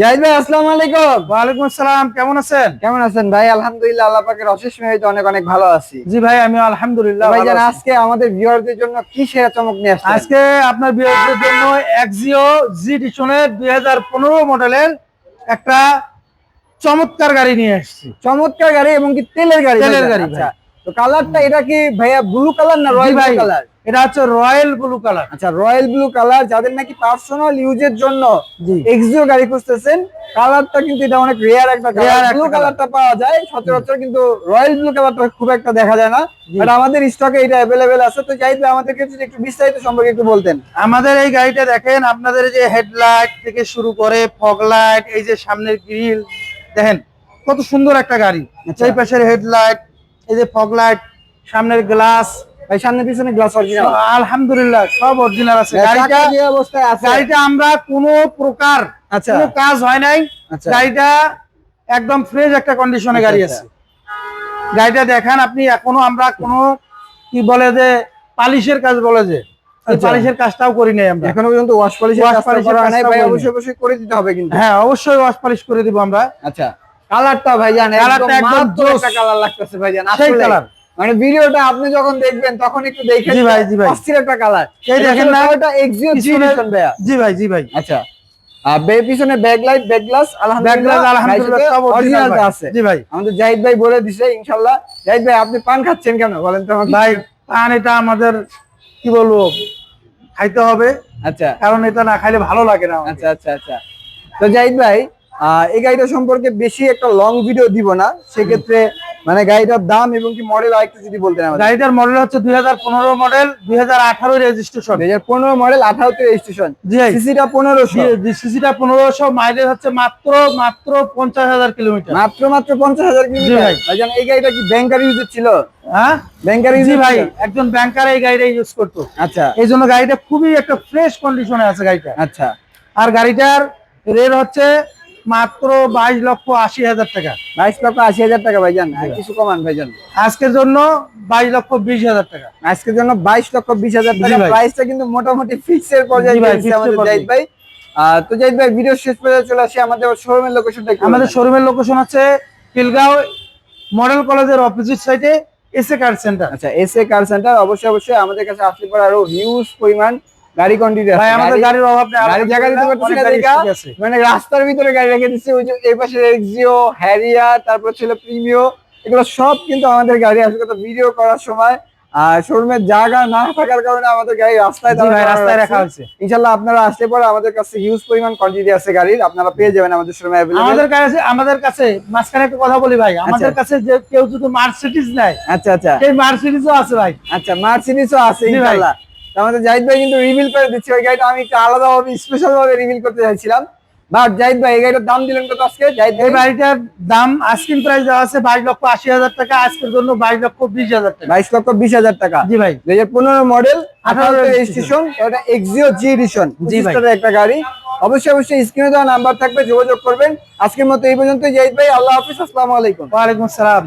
জাহিদ ভাই আসসালামু আলাইকুম। ওয়ালাইকুম আসসালাম কেমন আছেন? কেমন আছেন ভাই? আলহামদুলিল্লাহ আল্লাহ পাকের অশেষ মেহেরতে অনেক অনেক ভালো আছি। জি ভাই আমি আলহামদুলিল্লাহ ভাই জান আজকে আমাদের ভিউয়ারদের জন্য কি সেরা চমক নিয়ে আসছেন? আজকে আপনার বিয়ের জন্য এক্সিও জি ডিশনের দুই হাজার পনেরো মডেলের একটা চমৎকার গাড়ি নিয়ে এসেছি। চমৎকার গাড়ি এবং কি তেলের গাড়ি তেলের গাড়ি, আচ্ছা তো কালারটা এটা কি ভাইয়া ব্লু কালার না রয়্যাল ভাই ব্লু কালার এটা হচ্ছে রয়্যাল ব্লু কালার আচ্ছা রয়্যাল ব্লু কালার যাদের নাকি পার্সোনাল ইউজের জন্য এক্সিও গাড়ি খুঁজতেছেন কালারটা কিন্তু এটা অনেক রেয়ার একটা কালার ব্লু। কালারটা পাওয়া যায় সচরাচর কিন্তু রয়্যাল ব্লু কালারটা খুব একটা দেখা যায় না। বাট আমাদের স্টকে এটা অ্যাভেলেবেল আছে তো চাইতে আমাদেরকে যদি একটু বিস্তারিত সম্পর্কে একটু বলতেন। আমাদের এই গাড়িটা দেখেন আপনাদের এই যে হেডলাইট থেকে শুরু করে ফগ লাইট এই যে সামনের গ্রিল দেখেন কত সুন্দর একটা গাড়ি। আচ্ছা। এই পাশের হেডলাইট এই যে ফগ লাইট সামনের গ্লাস ভাই সামনে পিছনে গ্লাস অরিজিনাল আলহামদুলিল্লাহ সব অরিজিনাল আছে। গাড়িটা যে অবস্থায় আছে। গাড়িটা আমরা কোনো প্রকার আচ্ছা। কোনো কাজ হয় নাই। আচ্ছা। গাড়িটা একদম ফ্রেশ একটা কন্ডিশনে গাড়ি আচ্ছা। আছে। গাড়িটা দেখান আপনি এখনও আমরা কোনো কি বলে যে পালিশের কাজ বলে যে। পালিশের কাজটাও করি নাই আমরা। এখনও পর্যন্ত ওয়াশ পলিশ Wash কাজটা করা নাই। ভাই অবশ্যই অবশ্যই করে দিতে হবে কিন্তু। হ্যাঁ অবশ্যই ওয়াশ পালিশ করে দিব আমরা। আচ্ছা। কালারটা ভাই জান Colourটা একদম। একটা কালার লাগতেছে ভাই জান সেই আসলে কালার। মানে ভিডিওটা আপনি যখন দেখবেন তখন একটু দেখে জি ভাই, জি ভাই। অস্থির একটা কালার। এই দেখেন না, এটা এক্সিও ভাইয়া। জি ভাই জি ভাই। আচ্ছা। আর বে পিছনে back light back glass background আলহামদুলিল্লাহ সব অরিজিনাল আছে। জি ভাই। আমাদের জাহিদ ভাই বলে দিছে ইনশাআল্লাহ। জাহিদ ভাই আপনি পান খাচ্ছেন কেন? বলেন তো ভাই পান এটা আমাদের কি বলব খাইতে হবে। আচ্ছা। কারণ এটা না খাইলে ভালো লাগে না আচ্ছা আচ্ছা আচ্ছা। তো জাহিদ ভাই এই গাড়িটা সম্পর্কে বেশি একটা লং ভিডিও দিব না। সেক্ষেত্রে মানে গাড়িটার দাম এবং কি মডেল আরেকটু যদি বলতে গাড়িটার মডেল হচ্ছে দুই হাজার পনেরো মডেল দুই হাজার আঠারো রেজিস্ট্রেশন দুই হাজার পনেরো মডেল আঠারোতে রেজিস্ট্রেশন সিসিটা পনেরোশো। সিসিটা পনেরোশো মাইলেজ হচ্ছে মাত্র মাত্র পঞ্চাশ হাজার কিলোমিটার মাত্র মাত্র পঞ্চাশ হাজার কিলোমিটার এই গাড়িটা কি ব্যাংকার ইউজের ছিল? হ্যাঁ? ব্যাংকার ভাই একজন ব্যাংকার এই গাড়িটা ইউজ করতো। আচ্ছা। এই জন্য গাড়িটা খুবই একটা ফ্রেশ কন্ডিশনে আছে গাড়িটা। আচ্ছা। আর গাড়িটার রেট হচ্ছে মাত্র বাইশ লক্ষ আশি হাজার টাকা। বাইশ লক্ষ আশি হাজার টাকা ভাইজান আর কিছু কমান ভাইজান। আজকের জন্য বাইশ লক্ষ বিশ হাজার টাকা। আজকের জন্য বাইশ লক্ষ বিশ হাজার টাকা। প্রাইসটা কিন্তু মোটামুটি ফিক্সের পর্যায়ে আমাদের পর্যায়ে। জাহিদ ভাই তো জাহিদ ভাই ভিডিও শেষ পর্যন্ত চলে আসি। আমাদের শোরুমের লোকেশনটা আমাদের শোরুমের লোকেশন হচ্ছে পিলগাঁও মডেল কলেজের অপোজিট সাইডে এসে কার সেন্টার আচ্ছা এস এ কার সেন্টার অবশ্যই অবশ্যই। আমাদের কাছে আসলে পর আরও হিউজ পরিমাণ গাড়ি কোয়ান্টিটি আছে। ভাই আমাদের গাড়ির অভাব নেই। গাড়ি জায়গা দিতে পারতেছি না দেখা। মানে রাস্তার ভিতরে গাড়ি রেখে দিচ্ছে ওই যে এই পাশে এক্সিও হ্যারিয়ার তারপর ছিল প্রিমিও এগুলো সব কিন্তু আমাদের গাড়ি আসলে কথা ভিডিও করার সময় আর শোরুমের জায়গা না থাকার কারণে আমাদের গাড়ি রাস্তায় রাস্তায় রাখা হয়েছে। ইনশাল্লাহ আপনারা আসলে পরে আমাদের কাছে হিউজ পরিমাণ কোয়ান্টিটি আছে গাড়ির আপনারা পেয়ে যাবেন আমাদের শোরুমে আমাদের কাছে আমাদের কাছে মাঝখানে একটা কথা বলি ভাই। আমাদের কাছে যে কেউ যদি মার্সিডিজ নেয় আচ্ছা আচ্ছা। সেই মার্সিডিজও আছে ভাই। আচ্ছা মার্সিডিসও আছে ইনশাল্লাহ। আমাদের জাহিদ ভাই কিন্তু রিভিল করে দিচ্ছে। ওই গাড়িটা আমি একটু আলাদা ভাবে স্পেশাল ভাবে রিভিল করতে চাইছিলাম। বাট জাহিদ ভাই এই গাড়িটার দাম দিলেন কত আজকে? জাহিদ এই ভাই বাড়িটার দাম আস্কিং প্রাইস দেওয়া আছে বাইশ লক্ষ আশি হাজার টাকা আজকের জন্য বাইশ লক্ষ বিশ হাজার টাকা। বাইশ লক্ষ বিশ হাজার টাকা। জি ভাই। দুই হাজার পনেরো মডেল আঠারো 18 রেজিস্ট্রেশন এটা এক্সিও জি এডিশন জি ভাই। একটা গাড়ি। অবশ্যই অবশ্যই স্ক্রিনে দেওয়া নাম্বার থাকবে যোগাযোগ করবেন। আজকের মতো এই পর্যন্ত জাহিদ ভাই আল্লাহ হাফিজ আসসালামু আলাইকুম। ওয়ালাইকুম আসসালাম।